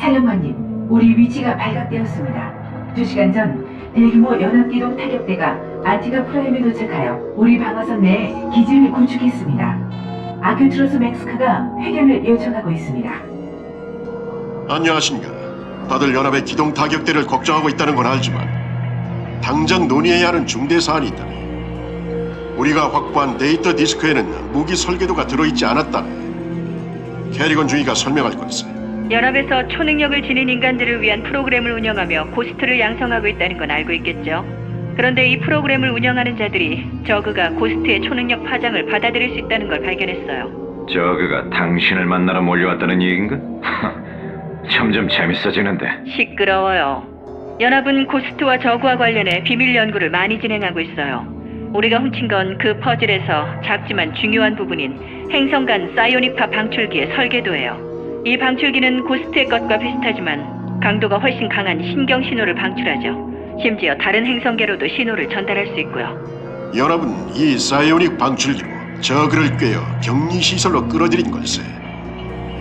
사령관님, 우리 위치가 발각되었습니다. 두 시간 전 대규모 연합기동 타격대가 아티가 프라임에 도착하여 우리 방어선 내에 기지를 구축했습니다. 아큐트로스 맥스카가 회견을 요청하고 있습니다. 안녕하십니까. 다들 연합의 기동 타격대를 걱정하고 있다는 건 알지만 당장 논의해야 하는 중대 사안이 있다니. 우리가 확보한 데이터 디스크에는 무기 설계도가 들어있지 않았다네. 캐리건 중위가 설명할 걸세. 연합에서 초능력을 지닌 인간들을 위한 프로그램을 운영하며 고스트를 양성하고 있다는 건 알고 있겠죠. 그런데 이 프로그램을 운영하는 자들이 저그가 고스트의 초능력 파장을 받아들일 수 있다는 걸 발견했어요. 저그가 당신을 만나러 몰려왔다는 얘긴가? 점점 재밌어지는데 시끄러워요. 연합은 고스트와 저그와 관련해 비밀 연구를 많이 진행하고 있어요. 우리가 훔친 건 그 퍼즐에서 작지만 중요한 부분인 행성 간 사이오닉파 방출기의 설계도예요. 이 방출기는 고스트의 것과 비슷하지만 강도가 훨씬 강한 신경 신호를 방출하죠. 심지어 다른 행성계로도 신호를 전달할 수 있고요. 연합은 이 사이오닉 방출기로 저그를 꿰어 격리 시설로 끌어들인 걸세.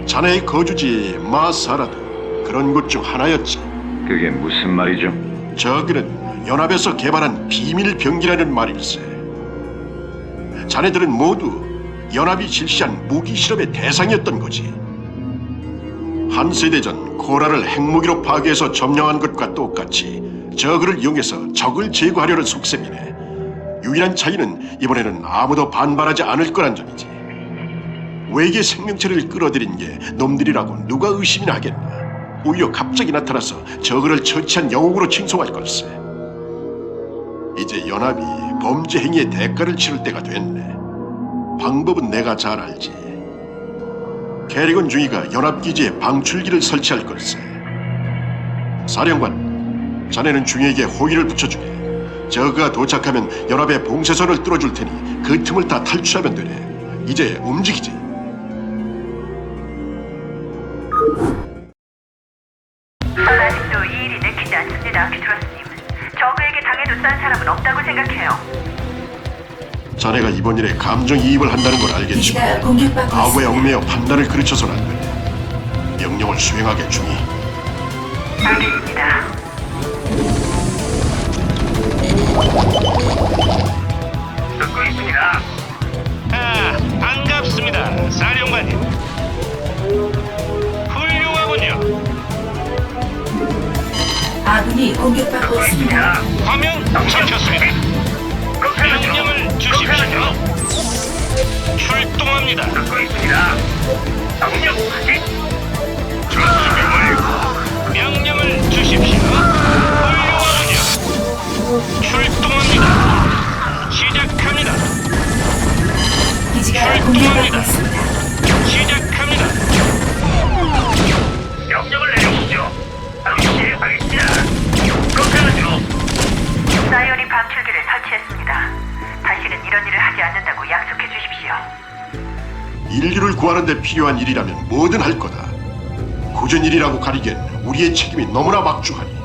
자네의 거주지 마사라도 그런 곳 중 하나였지. 그게 무슨 말이죠? 저그는 연합에서 개발한 비밀 병기라는 말일세. 자네들은 모두 연합이 실시한 무기 실험의 대상이었던 거지. 한 세대 전 코라를 핵무기로 파괴해서 점령한 것과 똑같이 저그를 이용해서 적을 제거하려는 속셈이네. 유일한 차이는 이번에는 아무도 반발하지 않을 거란 점이지. 외계 생명체를 끌어들인 게 놈들이라고 누가 의심이나 하겠나. 오히려 갑자기 나타나서 저그를 처치한 영웅으로 칭송할 걸세. 이제 연합이 범죄 행위의 대가를 치를 때가 됐네. 방법은 내가 잘 알지. 캐리건 중위가 연합기지에 방출기를 설치할 걸세. 사령관, 자네는 중위에게 호의를 붙여주게. 저그가 도착하면 연합의 봉쇄선을 뚫어줄 테니 그 틈을 다 탈취하면 되네. 이제 움직이지. 아직도 이 일이 내키지 않습니다, 키트러스님. 저그에게 당해도 싼 사람은 없다고 생각해요. 자네가 이번 일에 감정이입을 한다는 걸 알겠지만 공격받고 과거에 있습니다. 얽매여 판단을 그르쳐서는 안 되네. 명령을 수행하게 중이. 알겠습니다. 듣고 있습니다. 아, 반갑습니다, 사령관님. 훌륭하군요. 아군이 공격받고 있습니다. 자, 화면 잡혔습니다. 주십시오. 출동합니다. 듣고 있습니다. 명령 확인. 준비 완료. 명령을 주십시오. 훌륭하군요. 출동합니다. 시작합니다. 기지가 공격받고 있습니다. 시작합니다. 명령을 내리시죠. 바로 시행하겠습니다. 그렇게 하죠. 사이오닉 방출기를 인류를 구하는 데 필요한 일이라면 뭐든 할 거다. 굳은 일이라고 가리기엔 우리의 책임이 너무나 막중하니